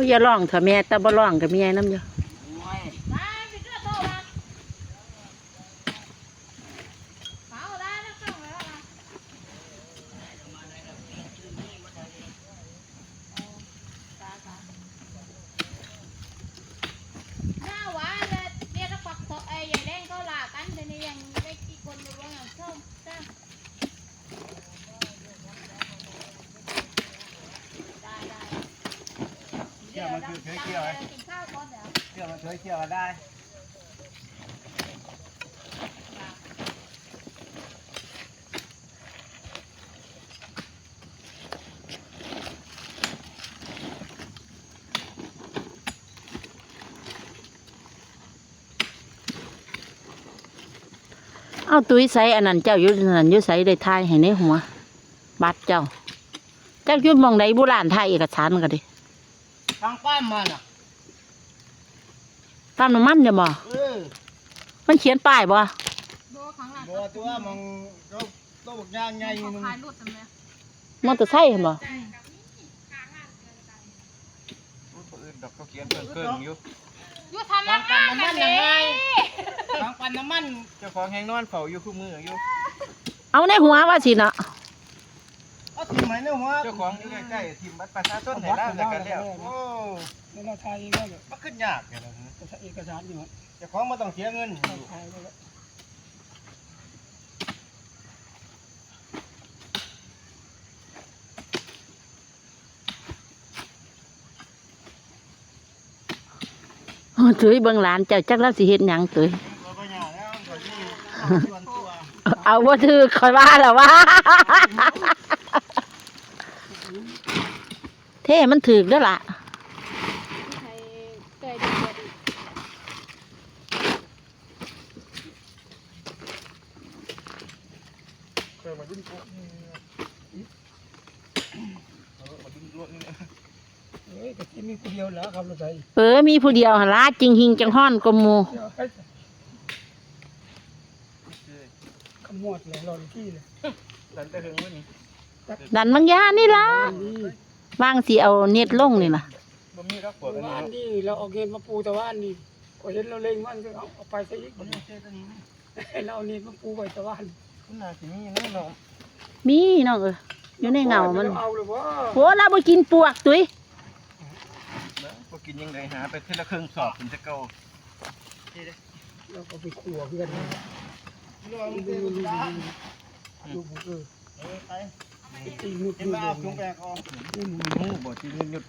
ผู้อย่าร้องเถอะแม่แต่บ่ร้องกับแม่น้ำเยอะไปเชื่อโตมาเอาได้แล้วเข้ามาแล้วนะหน้าหวานเลยเนี่ยถ้าปักเถอะไอ้ใหญ่แดงเขาลากันแต่นี่ยังได้กี่คนอยู่บ้างส้มจ้าได้ได้ เกี่ยวมันคือเคยเกี่ยวไหมกินข้าวก่อนเดี๋ยวเกี่ยวมันเคยเกี่ยวได้เอาตุ้ยใส่อันนั้นเจ้าอยู่นั่นอยู่ใส่ได้ทายให้ในหัวบัตรเจ้า เจ้าอยู่หมองใดโบราณทายเอกสารก็ดิ ทางป้ามมันอะตามน้ำมันจะบ่ เออมันเขียนป้ายบ่ ดูข้างหลังบัวตัวมึงก็ตัวบกย่างไงมึงขายรูดทำไมมอเตอร์ไซค์เห็นบ่อื่นดอกเขาเขียนเพิ่งเกิงอยู่ยูทำมาห้ากันเลยทางปั่นน้ำมันเจ้าของแหงนอนเฝ้าอยู่คู่มืออยู่เอาในหัวว่าสิเนาะ เอาถิ่มไหมเนี่ยหัวเจ้าของอยู่ใกล้ๆทีมบัตรประชาชนให้แล้วแล้วกันแล้วโอ้เราไทยก็เลยมันขึ้นยากอย่างนั้นเอกสารอยู่เจ้าของมาต้องเสียเงินโอ้ตุ้ยเบิ่งหลานเจ้าจักแล้วสิเฮ็ดหยังตุ้ยเราก็ยากแล้วก็ที่ส่วนตัวเอาบ่ถือคอยว่าแล้วว่า เท่มันถือเด้อล่ะใครเคยดูดีเคยมาดิ้นพวกนี้เออมาดิ้นรวดนี่นะเฮ้ยก็ที่มีคนเดียวแล้วครับเราใส่เออมีผู้เดียวหั่นล่ะจริงหิงจังฮ้อนกว่าหมู่ขมวดเลยรอที่เลยสันจะถึงวันนี้ดันบางยานี่ล่ะ วางสิเอาเน็ตลงนี่ล่ะบ่มีรักปวดอันนี้ว่านเนาะนี่เราเอาเงินมาปูแต่ว่านนี่ก็เห็นเราเล็งมันก็เอาเอาไปซะอีกมันไม่ใช่ตัวนี้เราเอาเงินมาปูไว้แต่ว่านคุณน่าสิมีแน่นอนมีน้องเอออยู่ในเงามันเอาเลยว่าโหเราบ่กินปวกตุ้ยนะบ่กินยังไงหาไปทีละครึ่งสอบถึงจะเก่าเราก็ไปขัวเพื่อนรวมเต็มตาดูบุกเออเออไป ตีมุดเห็อนยู่มาเลเอายถุงแบกออกหูบ่จริงหยุด